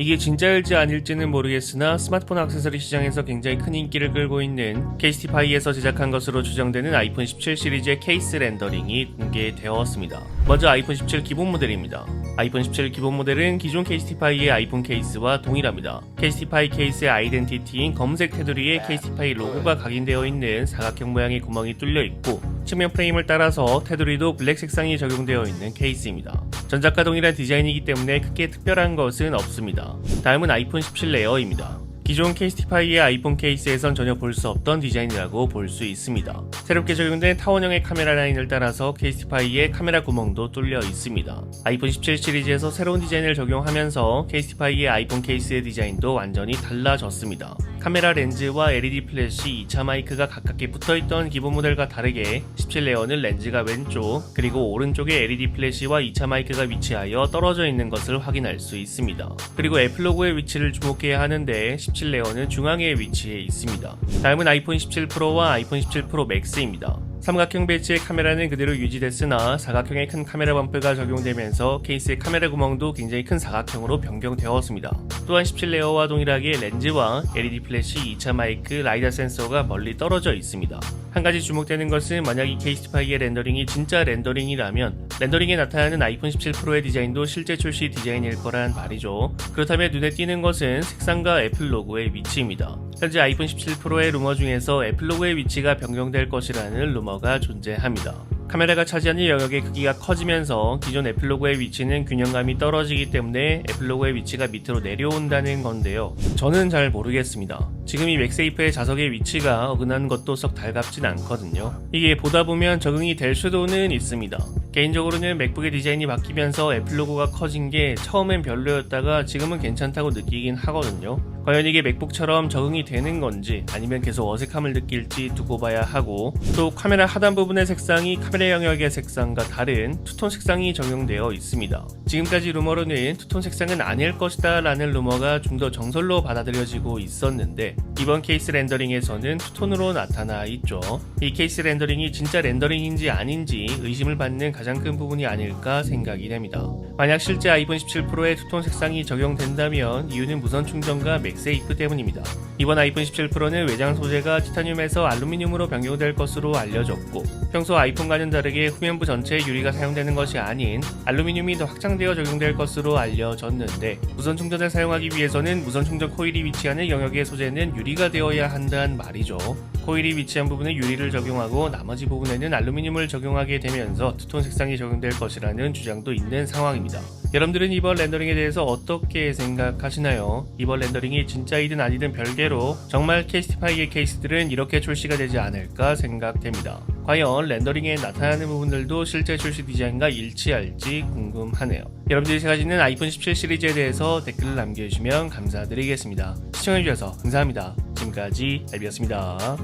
이게 진짜일지 아닐지는 모르겠으나 스마트폰 액세서리 시장에서 굉장히 큰 인기를 끌고 있는 KST파이에서 제작한 것으로 추정되는 아이폰 17 시리즈의 케이스 렌더링이 공개되었습니다. 먼저 아이폰 17 기본 모델입니다. 아이폰 17 기본 모델은 기존 KST파이의 아이폰 케이스와 동일합니다. KST파이 케이스의 아이덴티티인 검은색 테두리에 KST파이 로고가 각인되어 있는 사각형 모양의 구멍이 뚫려 있고 측면 프레임을 따라서 테두리도 블랙 색상이 적용되어 있는 케이스입니다. 전작과 동일한 디자인이기 때문에 크게 특별한 것은 없습니다. 다음은 아이폰 17 레어입니다. 기존 KST5의 아이폰 케이스에선 전혀 볼 수 없던 디자인이라고 볼 수 있습니다. 새롭게 적용된 타원형의 카메라 라인을 따라서 KST5의 카메라 구멍도 뚫려 있습니다. 아이폰 17 시리즈에서 새로운 디자인을 적용하면서 KST5의 아이폰 케이스의 디자인도 완전히 달라졌습니다. 카메라 렌즈와 LED 플래시 2차 마이크가 가깝게 붙어있던 기본 모델과 다르게 17 레어는 렌즈가 왼쪽 그리고 오른쪽에 LED 플래시와 2차 마이크가 위치하여 떨어져 있는 것을 확인할 수 있습니다. 그리고 애플 로고의 위치를 주목해야 하는데 17 레어는 중앙에 위치해 있습니다. 다음은 아이폰 17 프로와 아이폰 17 프로 맥스입니다. 삼각형 배치의 카메라는 그대로 유지됐으나 사각형의 큰 카메라 범프가 적용되면서 케이스의 카메라 구멍도 굉장히 큰 사각형으로 변경되었습니다. 또한 17레어와 동일하게 렌즈와 LED 플래시, 2차 마이크, 라이다 센서가 멀리 떨어져 있습니다. 한 가지 주목되는 것은 만약 이 케이스파이의 렌더링이 진짜 렌더링이라면 렌더링에 나타나는 아이폰 17 프로의 디자인도 실제 출시 디자인일 거란 말이죠. 그렇다면 눈에 띄는 것은 색상과 애플 로고의 위치입니다. 현재 아이폰 17 프로의 루머 중에서 애플 로고의 위치가 변경될 것이라는 루머가 존재합니다. 카메라가 차지하는 영역의 크기가 커지면서 기존 애플 로고의 위치는 균형감이 떨어지기 때문에 애플 로고의 위치가 밑으로 내려온다는 건데요. 저는 잘 모르겠습니다. 지금 이 맥세이프의 자석의 위치가 어긋난 것도 썩 달갑진 않거든요. 이게 보다 보면 적응이 될 수도는 있습니다. 개인적으로는 맥북의 디자인이 바뀌면서 애플 로고가 커진 게 처음엔 별로였다가 지금은 괜찮다고 느끼긴 하거든요. 과연 이게 맥북처럼 적응이 되는 건지 아니면 계속 어색함을 느낄지 두고 봐야 하고 또 카메라 하단 부분의 색상이 카메라 영역의 색상과 다른 투톤 색상이 적용되어 있습니다. 지금까지 루머로는 투톤 색상은 아닐 것이다 라는 루머가 좀 더 정설로 받아들여지고 있었는데 이번 케이스 렌더링에서는 투톤으로 나타나 있죠. 이 케이스 렌더링이 진짜 렌더링인지 아닌지 의심을 받는 가장 큰 부분이 아닐까 생각이 됩니다. 만약 실제 아이폰 17 프로의 투톤 색상이 적용된다면 이유는 무선 충전과 맥 세이프 때문입니다. 이번 아이폰 17 프로는 외장 소재가 티타늄에서 알루미늄으로 변경될 것으로 알려졌고 평소 아이폰과는 다르게 후면부 전체에 유리가 사용되는 것이 아닌 알루미늄이 더 확장되어 적용될 것으로 알려졌는데 무선 충전을 사용하기 위해서는 무선 충전 코일이 위치하는 영역의 소재는 유리가 되어야 한다는 말이죠. 코일이 위치한 부분에 유리를 적용하고 나머지 부분에는 알루미늄을 적용하게 되면서 투톤 색상이 적용될 것이라는 주장도 있는 상황입니다. 여러분들은 이번 렌더링에 대해서 어떻게 생각하시나요? 이번 렌더링이 진짜이든 아니든 별개로 정말 케이스티파이의 케이스들은 이렇게 출시가 되지 않을까 생각됩니다. 과연 렌더링에 나타나는 부분들도 실제 출시 디자인과 일치할지 궁금하네요. 여러분들이 가지는 아이폰 17 시리즈에 대해서 댓글을 남겨주시면 감사드리겠습니다. 시청해주셔서 감사합니다. 지금까지 알비였습니다.